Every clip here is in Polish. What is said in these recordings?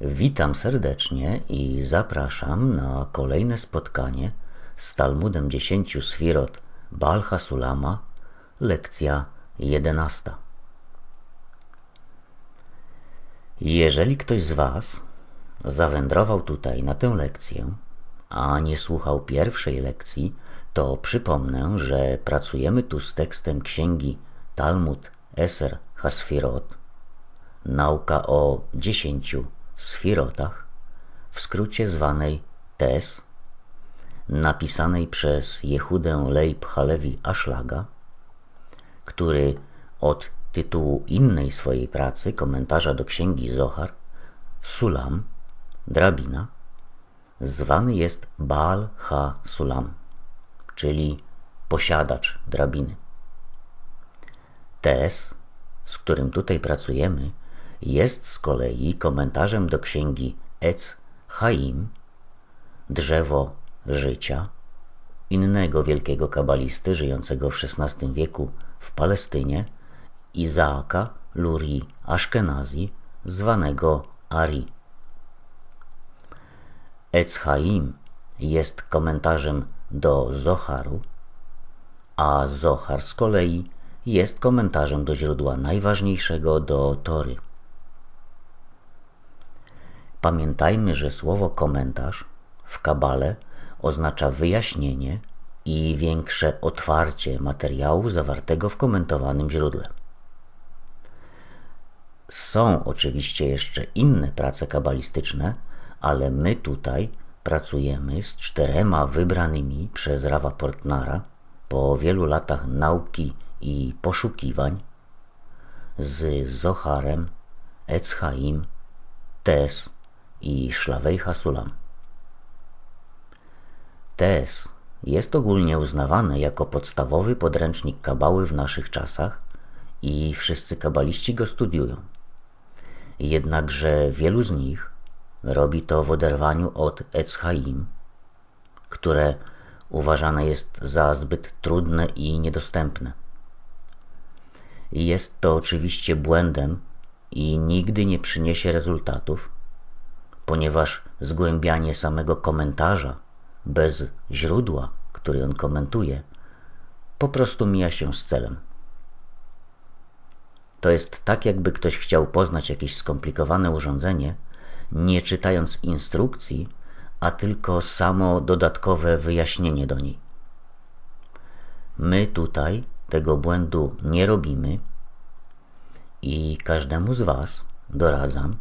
Witam serdecznie i zapraszam na kolejne spotkanie z Talmudem Dziesięciu Sfirot Balcha Sulama, lekcja jedenasta. Jeżeli ktoś z Was zawędrował tutaj na tę lekcję, a nie słuchał pierwszej lekcji, to przypomnę, że pracujemy tu z tekstem księgi Talmud Eser Hasfirot, nauka o dziesięciu sfirotach, w skrócie zwanej Tes, napisanej przez Jehudę Leib Halevi Aszlaga, który od tytułu innej swojej pracy, komentarza do księgi Zohar, Sulam, drabina, zwany jest Baal Ha Sulam, czyli posiadacz drabiny. Tes, z którym tutaj pracujemy, jest z kolei komentarzem do księgi Ec Chaim, drzewo życia, innego wielkiego kabalisty żyjącego w XVI wieku w Palestynie, Izaaka Luri Ashkenazi, zwanego Ari. Ec Chaim jest komentarzem do Zoharu, a Zohar z kolei jest komentarzem do źródła najważniejszego do Tory. Pamiętajmy, że słowo komentarz w kabale oznacza wyjaśnienie i większe otwarcie materiału zawartego w komentowanym źródle. Są oczywiście jeszcze inne prace kabalistyczne, ale my tutaj pracujemy z czterema wybranymi przez Rawa Portnara po wielu latach nauki i poszukiwań z Zoharem, Etzchaim, Tes i Szlawej Hasulam. Tes jest ogólnie uznawany jako podstawowy podręcznik kabały w naszych czasach i wszyscy kabaliści go studiują. Jednakże wielu z nich robi to w oderwaniu od Etzchaim, które uważane jest za zbyt trudne i niedostępne. Jest to oczywiście błędem i nigdy nie przyniesie rezultatów, ponieważ zgłębianie samego komentarza bez źródła, który on komentuje, po prostu mija się z celem. To jest tak, jakby ktoś chciał poznać jakieś skomplikowane urządzenie, nie czytając instrukcji, a tylko samo dodatkowe wyjaśnienie do niej. My tutaj tego błędu nie robimy i każdemu z Was doradzam,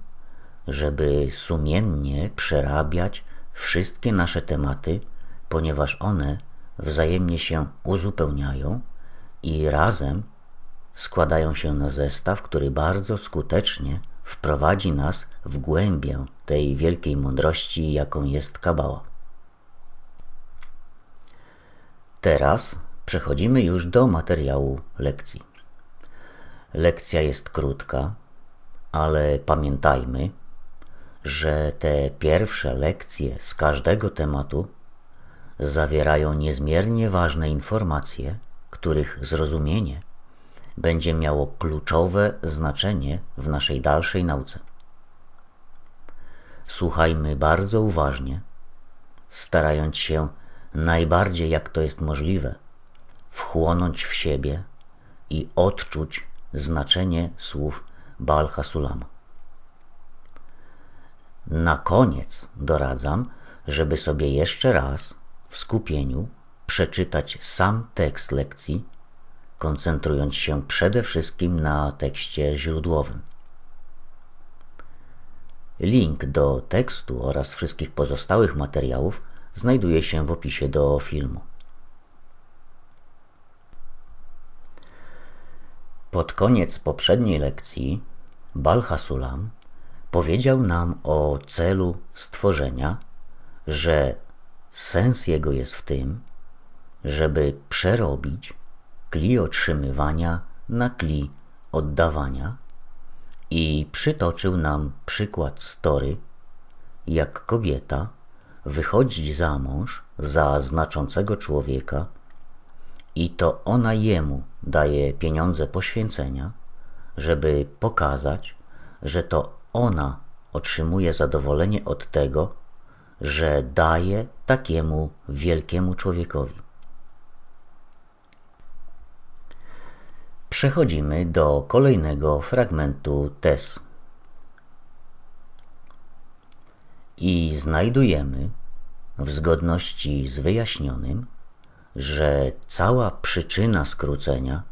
żeby sumiennie przerabiać wszystkie nasze tematy, ponieważ one wzajemnie się uzupełniają i razem składają się na zestaw, który bardzo skutecznie wprowadzi nas w głębię tej wielkiej mądrości, jaką jest Kabała. Teraz przechodzimy już do materiału lekcji. Lekcja jest krótka, ale pamiętajmy, że te pierwsze lekcje z każdego tematu zawierają niezmiernie ważne informacje, których zrozumienie będzie miało kluczowe znaczenie w naszej dalszej nauce. Słuchajmy bardzo uważnie, starając się najbardziej jak to jest możliwe wchłonąć w siebie i odczuć znaczenie słów Baal Hasulama. Na koniec doradzam, żeby sobie jeszcze raz w skupieniu przeczytać sam tekst lekcji, koncentrując się przede wszystkim na tekście źródłowym. Link do tekstu oraz wszystkich pozostałych materiałów znajduje się w opisie do filmu. Pod koniec poprzedniej lekcji Balhasulam powiedział nam o celu stworzenia, że sens jego jest w tym, żeby przerobić kli otrzymywania na kli oddawania i przytoczył nam przykład story, jak kobieta wychodzi za mąż za znaczącego człowieka i to ona jemu daje pieniądze poświęcenia, żeby pokazać, że to ona otrzymuje zadowolenie od tego, że daje takiemu wielkiemu człowiekowi. Przechodzimy do kolejnego fragmentu tes. I znajdujemy, w zgodności z wyjaśnionym, że cała przyczyna skrócenia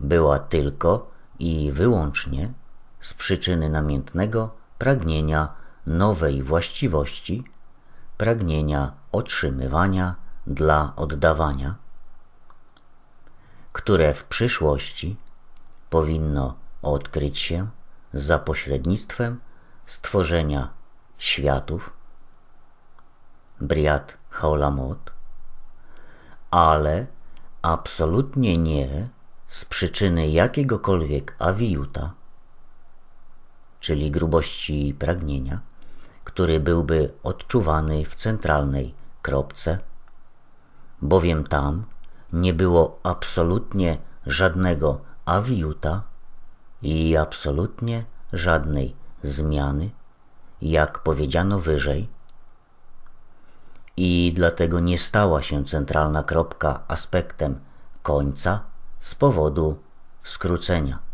była tylko i wyłącznie z przyczyny namiętnego pragnienia nowej właściwości, pragnienia otrzymywania dla oddawania, które w przyszłości powinno odkryć się za pośrednictwem stworzenia światów, Briat Haolamot, ale absolutnie nie z przyczyny jakiegokolwiek awiuta, czyli grubości pragnienia, który byłby odczuwany w centralnej kropce, bowiem tam nie było absolutnie żadnego awiuta i absolutnie żadnej zmiany, jak powiedziano wyżej, i dlatego nie stała się centralna kropka aspektem końca z powodu skrócenia.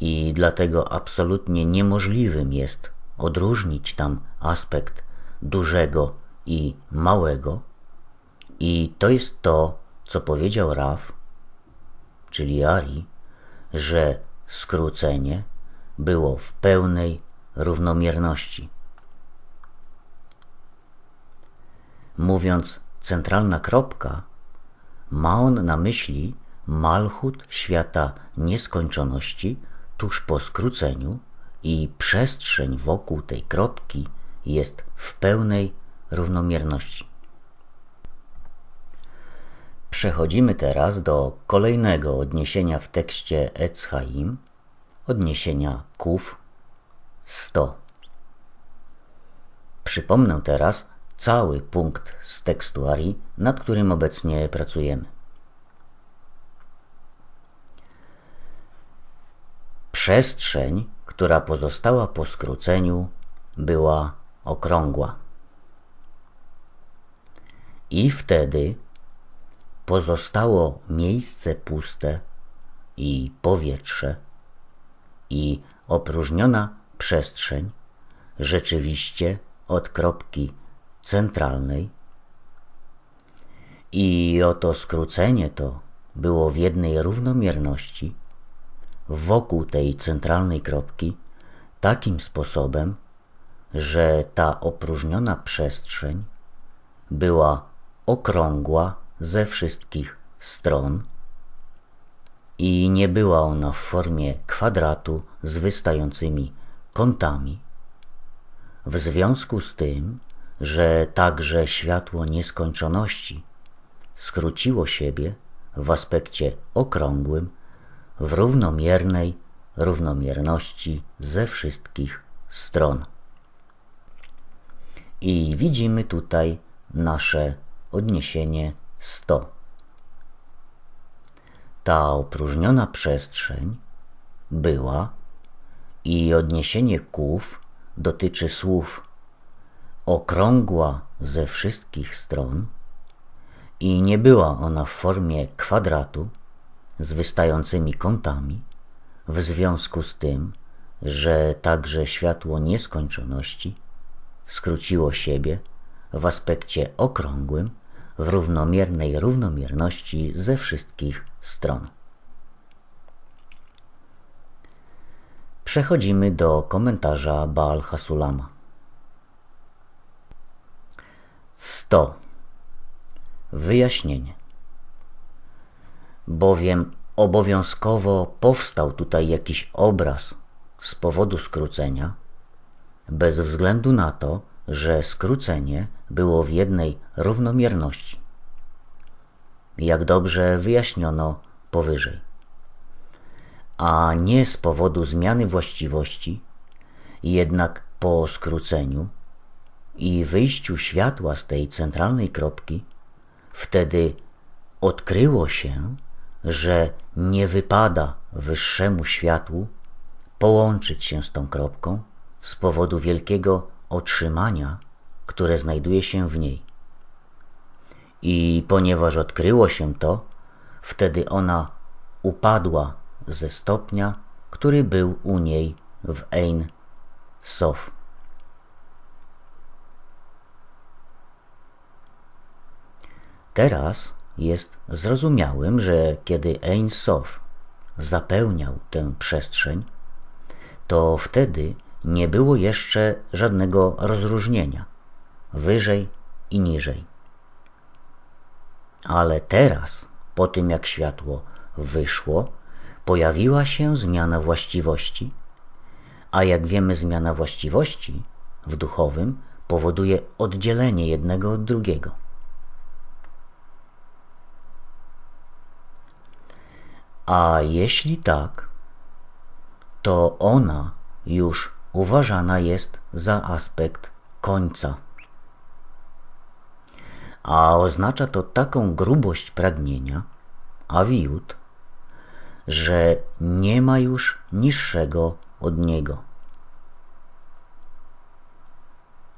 I dlatego absolutnie niemożliwym jest odróżnić tam aspekt dużego i małego. I to jest to, co powiedział Raf, czyli Ari, że skrócenie było w pełnej równomierności. Mówiąc centralna kropka, ma on na myśli malchut świata nieskończoności tuż po skróceniu i przestrzeń wokół tej kropki jest w pełnej równomierności. Przechodzimy teraz do kolejnego odniesienia w tekście Etzchaim, odniesienia Kuf 100. Przypomnę teraz, cały punkt z tekstu Ari, nad którym obecnie pracujemy. Przestrzeń, która pozostała po skróceniu, była okrągła. I wtedy pozostało miejsce puste i powietrze i opróżniona przestrzeń rzeczywiście od kropki centralnej. I oto skrócenie to było w jednej równomierności wokół tej centralnej kropki takim sposobem, że ta opróżniona przestrzeń była okrągła ze wszystkich stron i nie była ona w formie kwadratu z wystającymi kątami. W związku z tym że także światło nieskończoności skróciło siebie w aspekcie okrągłym, w równomiernej równomierności ze wszystkich stron. I widzimy tutaj nasze odniesienie 100. Ta opróżniona przestrzeń była i odniesienie ków dotyczy słów okrągła ze wszystkich stron i nie była ona w formie kwadratu z wystającymi kątami, w związku z tym, że także światło nieskończoności skróciło siebie w aspekcie okrągłym w równomiernej równomierności ze wszystkich stron. Przechodzimy do komentarza Baal Hasulama. 100. Wyjaśnienie. Bowiem obowiązkowo powstał tutaj jakiś obraz z powodu skrócenia, bez względu na to, że skrócenie było w jednej równomierności. Jak dobrze wyjaśniono powyżej. A nie z powodu zmiany właściwości, jednak po skróceniu i wyjściu światła z tej centralnej kropki, wtedy odkryło się, że nie wypada wyższemu światłu połączyć się z tą kropką z powodu wielkiego otrzymania, które znajduje się w niej. I ponieważ odkryło się to, wtedy ona upadła ze stopnia, który był u niej w Ein Sof. Teraz jest zrozumiałym, że kiedy Ein Sof zapełniał tę przestrzeń, to wtedy nie było jeszcze żadnego rozróżnienia wyżej i niżej. Ale teraz, po tym jak światło wyszło, pojawiła się zmiana właściwości, a jak wiemy, zmiana właściwości w duchowym powoduje oddzielenie jednego od drugiego. A jeśli tak, to ona już uważana jest za aspekt końca. A oznacza to taką grubość pragnienia, awiut, że nie ma już niższego od niego.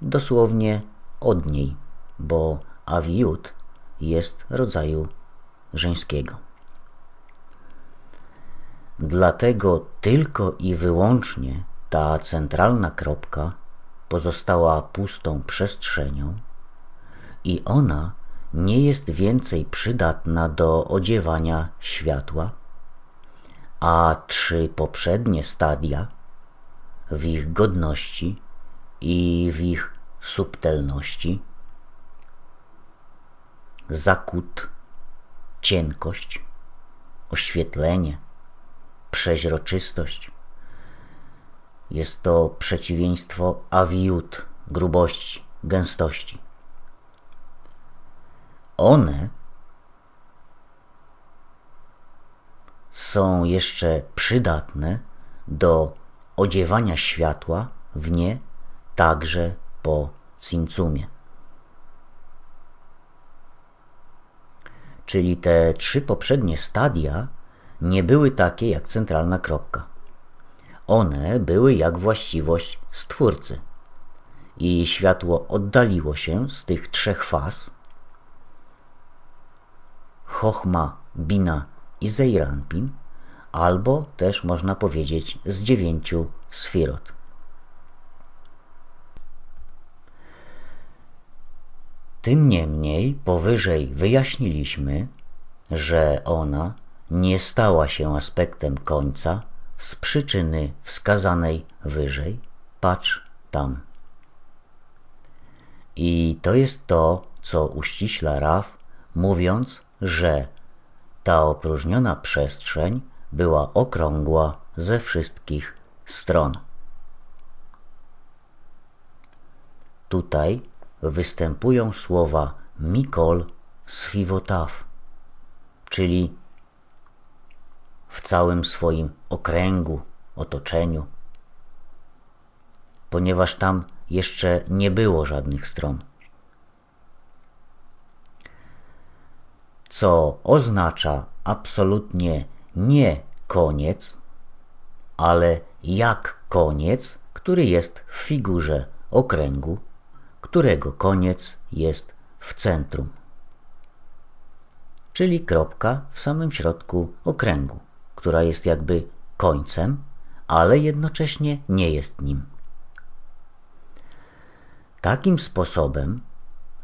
Dosłownie od niej, bo awiut jest rodzaju żeńskiego. Dlatego tylko i wyłącznie ta centralna kropka pozostała pustą przestrzenią i ona nie jest więcej przydatna do odziewania światła, a trzy poprzednie stadia w ich godności i w ich subtelności zakut, cienkość, oświetlenie, przeźroczystość. Jest to przeciwieństwo awiut, grubości, gęstości. One są jeszcze przydatne do odziewania światła w nie także po cimcumie. Czyli te trzy poprzednie stadia nie były takie jak centralna kropka. One były jak właściwość Stwórcy. I światło oddaliło się z tych trzech faz Chochma, Bina i Zeiranpin, albo też można powiedzieć z dziewięciu sfirot. Tym niemniej powyżej wyjaśniliśmy, że ona nie stała się aspektem końca z przyczyny wskazanej wyżej. Patrz tam. I to jest to, co uściśla Raf, mówiąc, że ta opróżniona przestrzeń była okrągła ze wszystkich stron. Tutaj występują słowa Mikol Sfivotav, czyli w całym swoim okręgu, otoczeniu, ponieważ tam jeszcze nie było żadnych stron. Co oznacza absolutnie nie koniec, ale jak koniec, który jest w figurze okręgu, którego koniec jest w centrum, czyli kropka w samym środku okręgu która jest jakby końcem, ale jednocześnie nie jest nim. Takim sposobem,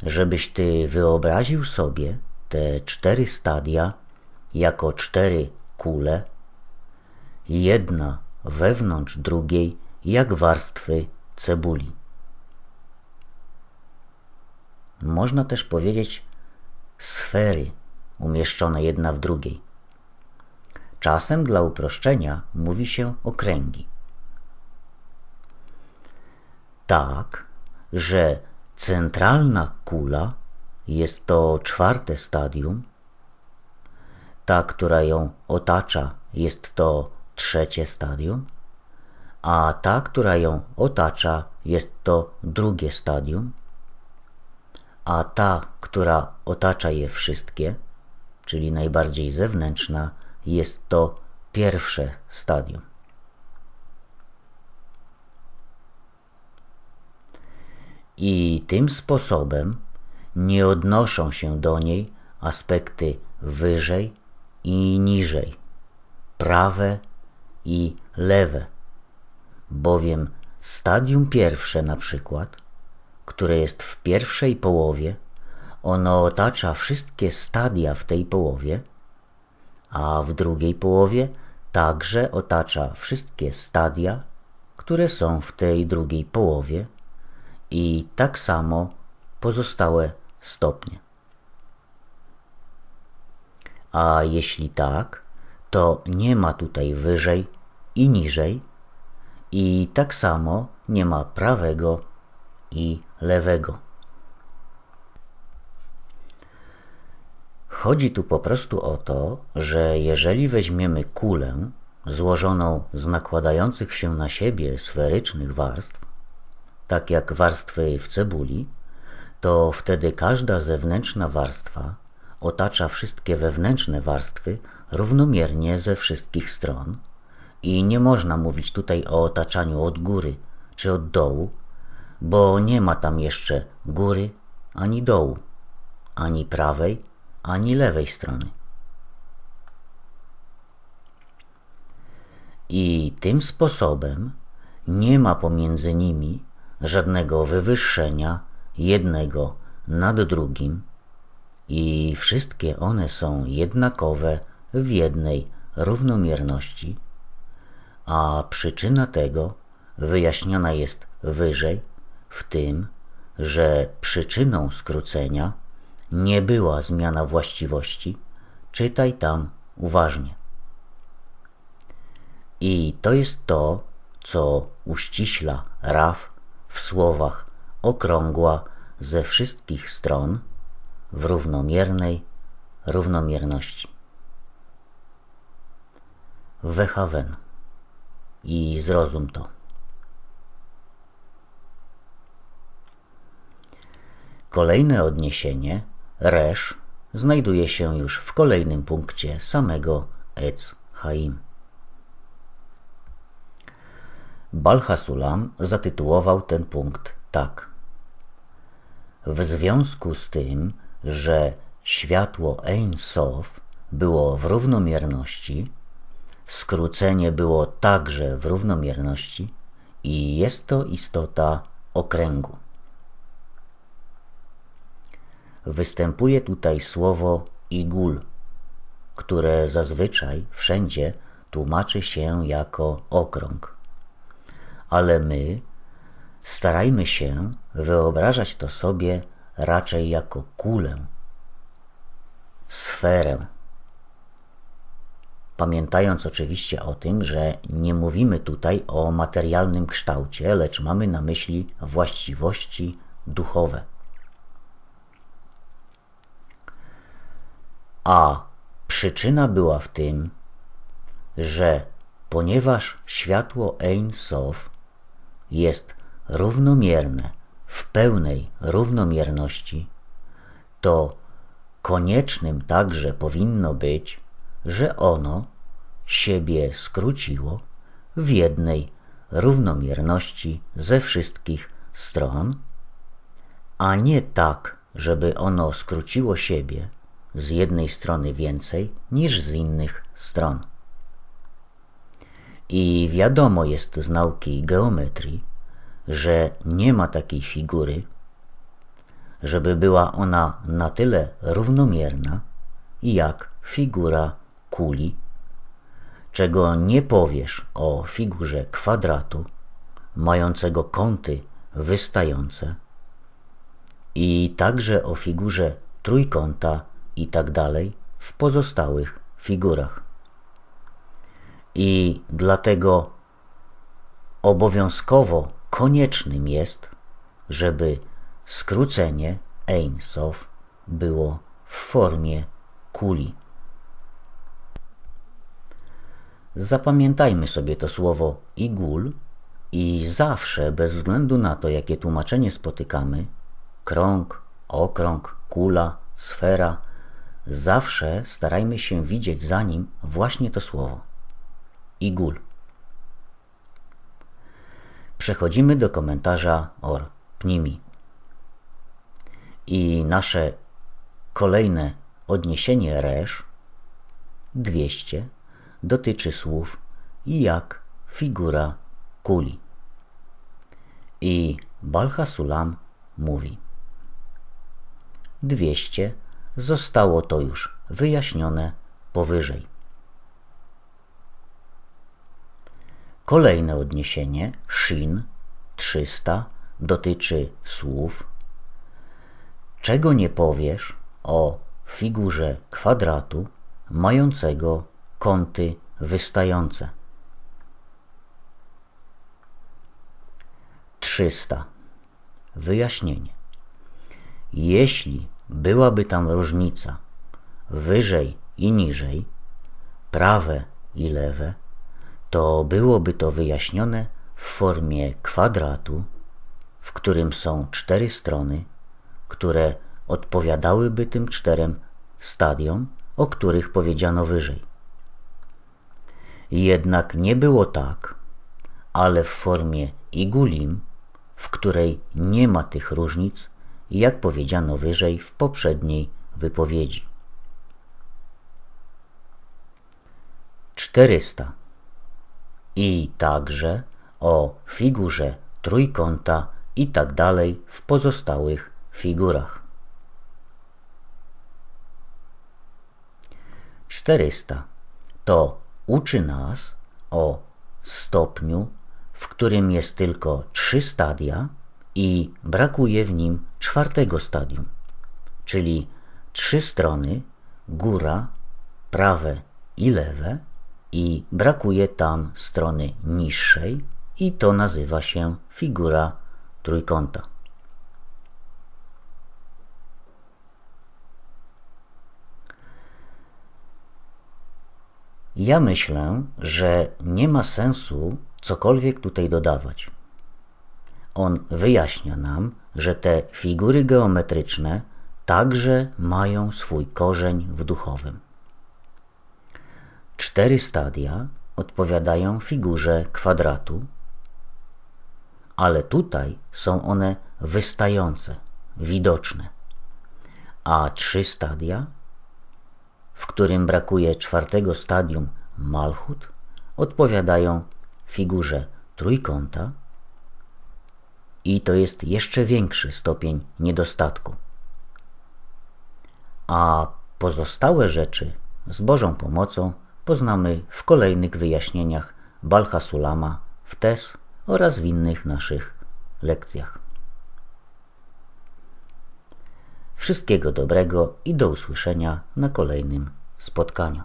żebyś ty wyobraził sobie te cztery stadia jako cztery kule, jedna wewnątrz drugiej, jak warstwy cebuli. Można też powiedzieć sfery umieszczone jedna w drugiej. Czasem dla uproszczenia mówi się okręgi. Tak, że centralna kula jest to czwarte stadium, ta, która ją otacza, jest to trzecie stadium, a ta, która ją otacza, jest to drugie stadium, a ta, która otacza je wszystkie, czyli najbardziej zewnętrzna, jest to pierwsze stadium. I tym sposobem nie odnoszą się do niej aspekty wyżej i niżej, prawe i lewe, bowiem stadium pierwsze na przykład, które jest w pierwszej połowie, ono otacza wszystkie stadia w tej połowie – a w drugiej połowie także otacza wszystkie stadia, które są w tej drugiej połowie i tak samo pozostałe stopnie. A jeśli tak, to nie ma tutaj wyżej i niżej, i tak samo nie ma prawego i lewego. Chodzi tu po prostu o to, że jeżeli weźmiemy kulę złożoną z nakładających się na siebie sferycznych warstw, tak jak warstwy w cebuli, to wtedy każda zewnętrzna warstwa otacza wszystkie wewnętrzne warstwy równomiernie ze wszystkich stron. I nie można mówić tutaj o otaczaniu od góry czy od dołu, bo nie ma tam jeszcze góry ani dołu, ani prawej, ani lewej strony. I tym sposobem nie ma pomiędzy nimi żadnego wywyższenia jednego nad drugim i wszystkie one są jednakowe w jednej równomierności, a przyczyna tego wyjaśniona jest wyżej w tym, że przyczyną skrócenia nie była zmiana właściwości, czytaj tam uważnie. I to jest to, co uściśla Raf w słowach okrągła ze wszystkich stron w równomiernej równomierności. Wechawen i zrozum to. Kolejne odniesienie, resz, znajduje się już w kolejnym punkcie samego Ec Haim. Balhasulam zatytułował ten punkt tak. W związku z tym, że światło Ein Sof było w równomierności, skrócenie było także w równomierności i jest to istota okręgu. Występuje tutaj słowo igul, które zazwyczaj wszędzie tłumaczy się jako okrąg. Ale my starajmy się wyobrażać to sobie raczej jako kulę, sferę. Pamiętając oczywiście o tym, że nie mówimy tutaj o materialnym kształcie, lecz mamy na myśli właściwości duchowe. A przyczyna była w tym, że ponieważ światło Ein Sof jest równomierne w pełnej równomierności, to koniecznym także powinno być, że ono siebie skróciło w jednej równomierności ze wszystkich stron, a nie tak, żeby ono skróciło siebie z jednej strony więcej niż z innych stron. I wiadomo jest z nauki geometrii, że nie ma takiej figury, żeby była ona na tyle równomierna, jak figura kuli, czego nie powiesz o figurze kwadratu, mającego kąty wystające, i także o figurze trójkąta i tak w pozostałych figurach. I dlatego obowiązkowo koniecznym jest, żeby skrócenie Ein Sof było w formie kuli. Zapamiętajmy sobie to słowo igul i zawsze, bez względu na to, jakie tłumaczenie spotykamy, krąg, okrąg, kula, sfera, zawsze starajmy się widzieć za nim właśnie to słowo. Igul. Przechodzimy do komentarza Or Pnimi. I nasze kolejne odniesienie resz 200 dotyczy słów jak figura kuli. I Balhasulam mówi 200 zostało to już wyjaśnione powyżej. Kolejne odniesienie, Shin 300, dotyczy słów Czego nie powiesz o figurze kwadratu mającego kąty wystające. 300. Wyjaśnienie. Jeśli byłaby tam różnica wyżej i niżej, prawe i lewe, to byłoby to wyjaśnione w formie kwadratu, w którym są cztery strony, które odpowiadałyby tym czterem stadiom, o których powiedziano wyżej. Jednak nie było tak, ale w formie igulim, w której nie ma tych różnic, jak powiedziano wyżej w poprzedniej wypowiedzi. 400 i także o figurze trójkąta i tak dalej w pozostałych figurach. 400 to uczy nas o stopniu, w którym jest tylko trzy stadia i brakuje w nim czwartego stadium, czyli trzy strony, góra, prawe i lewe i brakuje tam strony niższej i to nazywa się figura trójkąta. Ja myślę, że nie ma sensu cokolwiek tutaj dodawać. On wyjaśnia nam, że te figury geometryczne także mają swój korzeń w duchowym. Cztery stadia odpowiadają figurze kwadratu, ale tutaj są one wystające, widoczne, a trzy stadia w którym brakuje czwartego stadium malchut, odpowiadają figurze trójkąta i to jest jeszcze większy stopień niedostatku. A pozostałe rzeczy z Bożą pomocą poznamy w kolejnych wyjaśnieniach Balhasulama w TES oraz w innych naszych lekcjach. Wszystkiego dobrego i do usłyszenia na kolejnym spotkaniu.